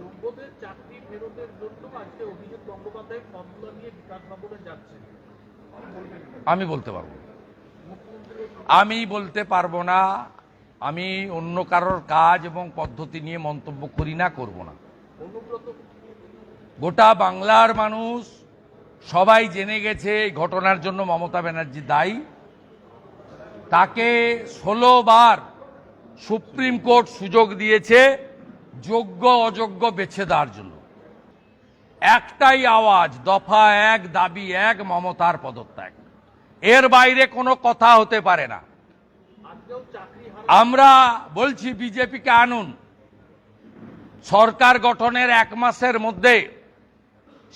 যোগ্যদের চাকরি ফেরতের জন্য আজকে অভিজিৎ ফর্মুলা নিয়ে বিকাশ ভবনে যাচ্ছেন। আমি বলতে পারব। আমি বলতে পারব না আমি অন্য কারোর কাজ এবং পদ্ধতি নিয়ে মন্তব্য করি না করব না। গোটা বাংলার মানুষ সবাই জেনে গেছে এই ঘটনার জন্য মমতা ব্যানার্জি দায়ী। তাকে ষোলো বার সুপ্রিম কোর্ট সুযোগ দিয়েছে। যোগ্য, অযোগ্য বেছে দেওয়ার জন্য। একটাই আওয়াজ, দফা এক, দাবি এক, মমতার পদত্যাগ। এর বাইরে কোনো কথা হতে পারে না। আমরা বলছি বিজেপিকে আনুন। সরকার গঠনের এক মাসের মধ্যে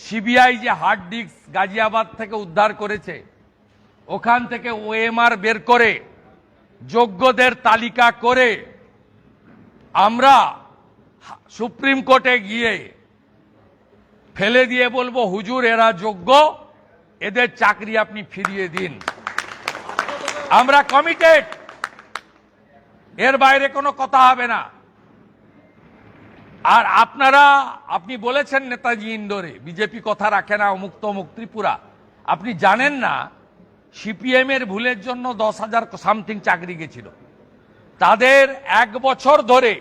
সিবিআই যে হার্ড ডিস্ক গাজিয়াবাদ থেকে উদ্ধার করেছে, ওখান থেকে ওএমআর বের করে, যোগ্যদের তালিকা করে আমরা সুপ্রিম কোর্টে গিয়ে ফেলে দিয়ে বলব, হুজুর, এরা যোগ্য, এদের চাকরি আপনি ফিরিয়ে দিন। আমরা কমিটেড এর বাইরে কোনো কথা হবে না। আর আপনারা, আপনি বলেছেন নেতাজি ইন্দোরে, বিজেপি কথা রাখে না, অমুক ত্রিপুরা। আপনি জানেন না, সিপিএম এর ভুলের জন্য দশ হাজার সামথিং চাকরি গেছিল। তাদের এক বছর ধরে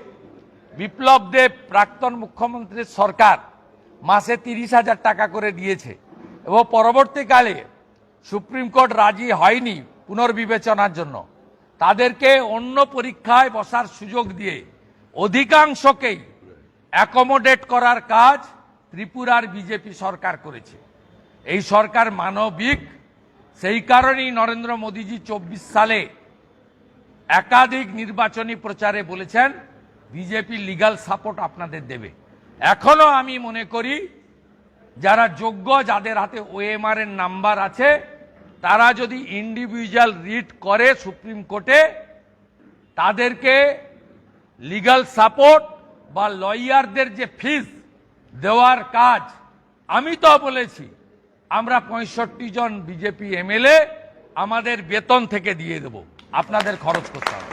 বিপ্লব দেব প্রাক্তন মুখ্যমন্ত্রীর সরকার মাসে তিরিশ হাজার টাকা করে দিয়েছে এবং পরবর্তীকালে সুপ্রিম কোর্ট রাজি হয়নি পুনর্বিবেচনার জন্য। তাদেরকে অন্য পরীক্ষায় বসার সুযোগ দিয়ে অধিকাংশকেই অ্যাকোমোডেট করার কাজ ত্রিপুরার বিজেপি সরকার করেছে। এই সরকার মানবিক, সেই কারণেই নরেন্দ্র মোদীজি চব্বিশ সালে একাধিক নির্বাচনী প্রচারে বলেছেন বিজেপি লিগাল সাপোর্ট আপনাদের দেবে। এখনও আমি মনে করি, যারা যোগ্য, যাদের হাতে ওএমআর এর নাম্বার আছে, তারা যদি ইন্ডিভিজুয়াল রিট করে সুপ্রিম কোর্টে, তাদেরকে লিগাল সাপোর্ট বা লয়ারদের যে ফিস দেওয়ার কাজ, আমি তো বলেছি, আমরা পঁয়ষট্টি জন বিজেপি এমএলএ আমাদের বেতন থেকে দিয়ে দেব। আপনাদের খরচ করতে হবে।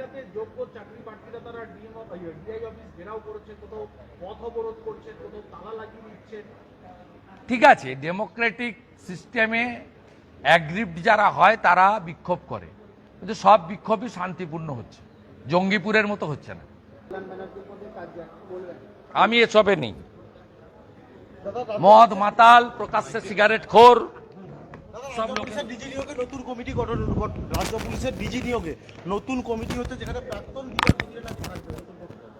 জায়গাতে যোগ্য চাকরি প্রার্থীরা তারা ডিএম ডিআই অফিস ঘেরাও করেছে কোথাও পথ অবরোধ করছে কোথাও তালা লাগিয়ে দিচ্ছেন ঠিক আছে ডেমোক্রেটিক সিস্টেমে অ্যাগ্রিপ্ট যারা হয় তারা বিক্ষোভ করে। কিন্তু সব বিক্ষোভই শান্তিপূর্ণ হচ্ছে। জঙ্গিপুরের মতো হচ্ছে না। আমি এসবে নেই। মদ মাতাল প্রকাশ্যে সিগারেট খোর। সব পুলিশের ডিজি নিয়োগে নতুন কমিটি গঠন গঠ- রাজ্য পুলিশের ডিজি নিয়োগে নতুন কমিটি হচ্ছে যেখানে প্রাক্তন।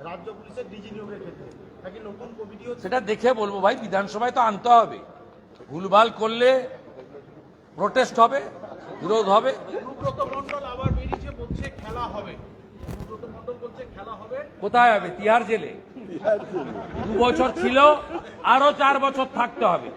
রাজ্য পুলিশের ডিজি নিয়োগের ক্ষেত্রে। নাকি নতুন কমিটি হচ্ছে সেটা দেখে বলব ভাই বিধানসভায় তো আনতে হবে। ভুলভাল করলে প্রোটেস্ট হবে বিরোধ হবে। আবার বেরিয়েছে বলছে খেলা হবে। বলছে খেলা হবে। কোথায় হবে? তিহার জেলে। দু বছর ছিল আরও চার বছর থাকতে হবে।